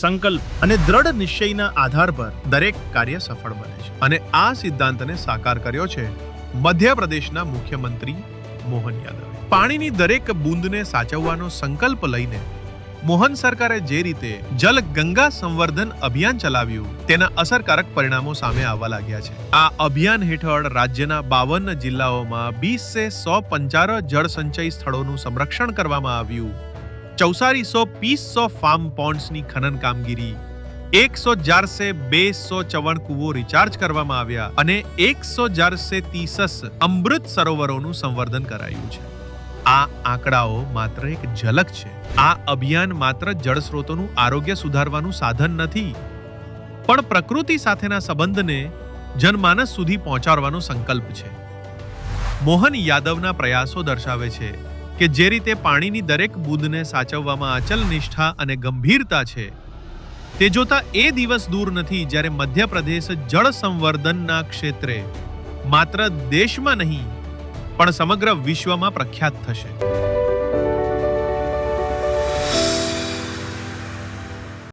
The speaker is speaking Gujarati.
સંકલ્પ અને દ્રઢ નિશ્ચયના આધાર પર દરેક કાર્ય સફળ બને છે. અને આ સિદ્ધાંતને સાકાર કર્યો છે મધ્યપ્રદેશના મુખ્યમંત્રી મોહન યાદવે. પાણીની દરેક બૂંદને સાચવવાનો સંકલ્પ લઈને મોહન સરકારે જે રીતે જલ ગંગા સંવર્ધન અભિયાન ચલાવ્યું, તેના અસરકારક પરિણામો સામે આવવા લાગ્યા છે. આ અભિયાન હેઠળ રાજ્યના બાવન જિલ્લાઓમાં બીસ સે સો પંચાર જળ સંચય સ્થળોનું સંરક્ષણ કરવામાં આવ્યું. ચૌસારીસો પીસસો ફાર્મ પોન્ડ્સની ખનન કામગીરી એકસો જારસે બેસો ચવણ કુવો રિચાર્જ કરવામાં આવ્યા અને એકસો જારસે તીસસ અમૃત સરોવરોનું સંવર્ધન કરાયું છે। આ આંકડાઓ માત્ર એક ઝલક છે। આ અભિયાન માત્ર જળસ્રોતોનું આરોગ્ય સુધારવાનું સાધન નથી, પણ પ્રકૃતિ સાથેના સંબંધને જનમાનસ સુધી પહોંચાડવાનો સંકલ્પ છે। મોહન યાદવના પ્રયાસો દર્શાવે છે કે જે રીતે પાણીની દરેક બૂંદને સાચવવામાં અચલ નિષ્ઠા અને ગંભીરતા છે. તે જોતા એ દિવસ દૂર નથી જ્યારે મધ્યપ્રદેશ જળ સંવર્ધનના ક્ષેત્રે માત્ર દેશમાં નહીં, પણ સમગ્ર વિશ્વમાં પ્રખ્યાત થશે.